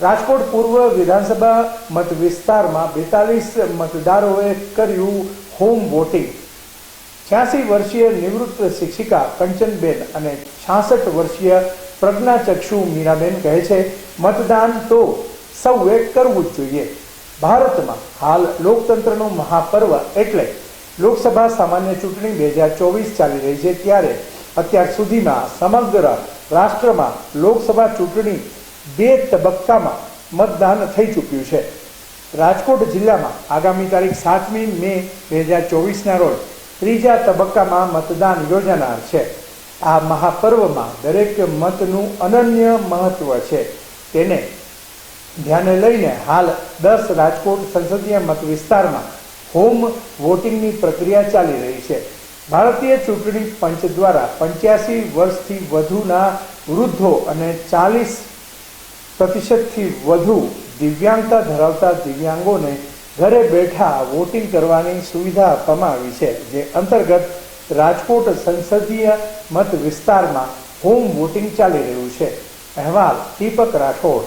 રાજકોટ પૂર્વ વિધાનસભા મત વિસ્તારમાં બેતાલીસ મતદારોએ કર્યું હોમ વોટિંગ. છ્યાસી વર્ષીય નિવૃત્ત શિક્ષિકા કંચનબેન અને છાસઠ વર્ષીય પ્રજ્ઞાચક્ષુ મીરાબેન કહે છે, મતદાન તો સૌએ કરવું જ જોઈએ. ભારતમાં હાલ લોકતંત્રનું મહાપર્વ એટલે લોકસભા સામાન્ય ચૂંટણી બે હજાર ચોવીસ ચાલી રહી છે ત્યારે અત્યાર સુધીમાં સમગ્ર રાષ્ટ્રમાં લોકસભા ચૂંટણી બે તબક્કામાં મતદાન થઈ ચૂક્યું છે. રાજકોટ જિલ્લામાં આગામી તારીખ સાતમી મે બે હજાર ચોવીસના રોજ ત્રીજા તબક્કામાં મતદાન યોજાનાર છે. આ મહાપર્વમાં દરેક મતનું અનન્ય મહત્વ છે. તેને ધ્યાને લઈને હાલ દસ રાજકોટ સંસદીય મત વિસ્તારમાં હોમ વોટિંગની પ્રક્રિયા ચાલી રહી છે. ભારતીય ચૂંટણી પંચ દ્વારા પંચ્યાસી વર્ષથી વધુના વૃદ્ધો અને ચાલીસ પ્રતિશતથી વધુ દિવ્યાંગતા ધરાવતા દિવ્યાંગોને ઘરે બેઠા વોટિંગ કરવાની સુવિધા આપવામાં આવી છે, જે અંતર્ગત રાજકોટ સંસદીય મત વિસ્તારમાં હોમ વોટિંગ ચાલી રહ્યું છે. અહેવાલ દીપક રાઠોડ.